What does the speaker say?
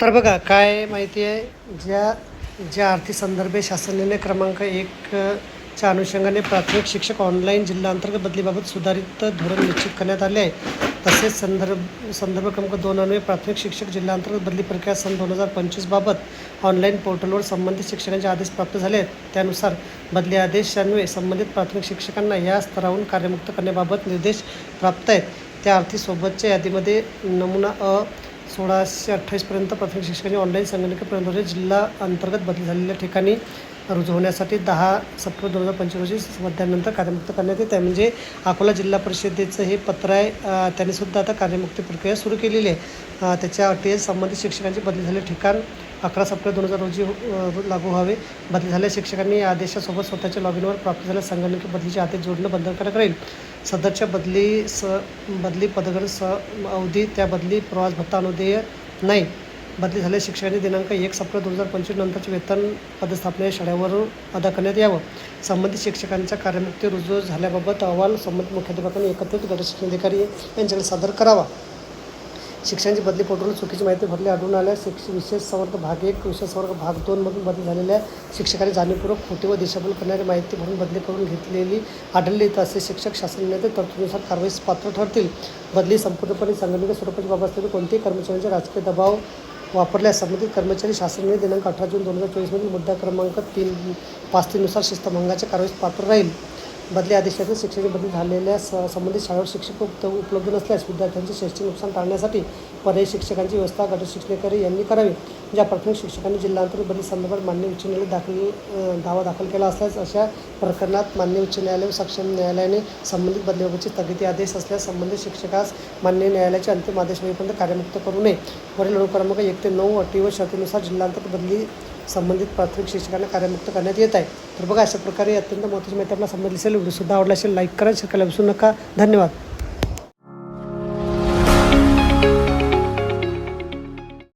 तर बघा काय माहिती आहे? ज्या ज्या आर्थिक संदर्भे शासनाने क्रमांक एक च्या अनुषंगाने प्राथमिक शिक्षक ऑनलाईन जिल्हाअंतर्गत बदलीबाबत सुधारित धोरण निश्चित करण्यात आले आहे. तसेच संदर्भ संदर्भ क्रमांक दोन अन्वये प्राथमिक शिक्षक जिल्हाअंतर्गत बदली प्रक्रिया सन दोन हजार पंचवीसबाबत ऑनलाईन पोर्टलवर संबंधित शिक्षकांचे आदेश प्राप्त झाले आहेत. त्यानुसार बदली आदेशान्वये संबंधित प्राथमिक शिक्षकांना या स्तरावरून कार्यमुक्त करण्याबाबत निर्देश प्राप्त आहेत. त्या अर्थी सोबतच्या यादीमध्ये नमुना अ सोळाशे अठ्ठावीसपर्यंत प्राथमिक शिक्षकांनी ऑनलाईन संगणकीकरणाद्वारे म्हणजे जिल्हा अंतर्गत बदली झालेल्या ठिकाणी रुजू होण्यासाठी दहा सप्टेंबर दोन हजार पंचवीस रोजी मध्यानंतर कार्यमुक्त करण्यात येत. आहे म्हणजे अकोला जिल्हा परिषदेचं हे पत्र आहे. त्यांनी सुद्धा आता कार्यमुक्ती प्रक्रिया सुरू केलेली आहे. त्याच्या अटी संबंधित शिक्षकांची बदली झालेले ठिकाण अकरा सप्टेंबर दोन हजार रोजी हो, लागू व्हावे. बदली झालेल्या शिक्षकांनी या आदेशासोबत स्वतःच्या लॉगिनवर प्राप्त झाल्या संगणकी बदलीचे आदेश जोडणं बंधनकारक राहील सदरच्या बदली स बदली पदगर स अवधी त्या बदली प्रवास भत्ता अनुदेय नाही. बदली झालेल्या शिक्षकांनी दिनांक एक सप्टेंबर दोन हजार पंचवीस नंतरचे वेतन पदस्थापना शाळेवर अदा करण्यात यावं. संबंधित शिक्षकांच्या कार्यमुक्ती रुजू झाल्याबाबत अहवाल संबंधित मुख्याध्यापकांनी एकत्रित गट शिक्षणाधिकारी यांच्याकडे सादर करावा. शिक्षकांची बदली पोर्टलवर चुकीची माहिती भरली. आढळून आल्या शिक्ष विशेष संवर्ग भाग एक विशेष संवर्ग भाग दोनमधून बदली झालेल्या शिक्षकांनी जाणीवपूर्वक खोटी व दिशाभूल करणारी माहिती भरून बदली करून घेतलेली आढळली तर असे शिक्षक शासनाने तरतुदीनुसार कारवाईस पात्र ठरतील. बदली संपूर्णपणे संगणकीय स्वरूपाची बाब असलेली कोणत्याही कर्मचाऱ्यांचे राजकीय दबाव वापरल्यास संबंधित कर्मचारी शासनाने दिनांक अठरा जून दोन हजार चोवीसमधील मुद्दा क्रमांक तीन पाच तीननुसार शिस्तभंगाच्या कारवाईस पात्र राहील. बदली आदेशातून शिक्षकाची बदली झालेल्या स संबंधित शाळेवर शिक्षक उपलब्ध नसल्यास विद्यार्थ्यांचे शैक्षणिक नुकसान टाळण्यासाठी पर्यायी शिक्षकांची व्यवस्था गट शिक्षणाधिकारी यांनी करावी. ज्या प्राथमिक शिक्षकांनी जिल्हांतर्गत बदली संदर्भात मान्य उच्च न्यायालयात दाखल दावा दाखल केला असल्यास अशा प्रकरणात मान्य उच्च न्यायालय व सक्षम न्यायालयाने संबंधित बदलीबाबतचे स्थगिती आदेश असल्यास संबंधित शिक्षकास मान्य न्यायालयाचे अंतिम आदेश होईपर्यंत कार्यमुक्त करू नये. वरील अनुक्रमांक क्रमांक एक ते नऊ अटी व शर्तीनुसार जिल्हांतर्गत बदली संबंधित प्राथमिक शिक्षकांना कार्यमुक्त करण्यात येत आहे. तर बघा अशा प्रकारे अत्यंत महत्त्वाची माहिती आपल्याला समजली असेल व्हिडिओसुद्धा आवडला असेल लाईक करा शेअर करायला विसरू नका. धन्यवाद.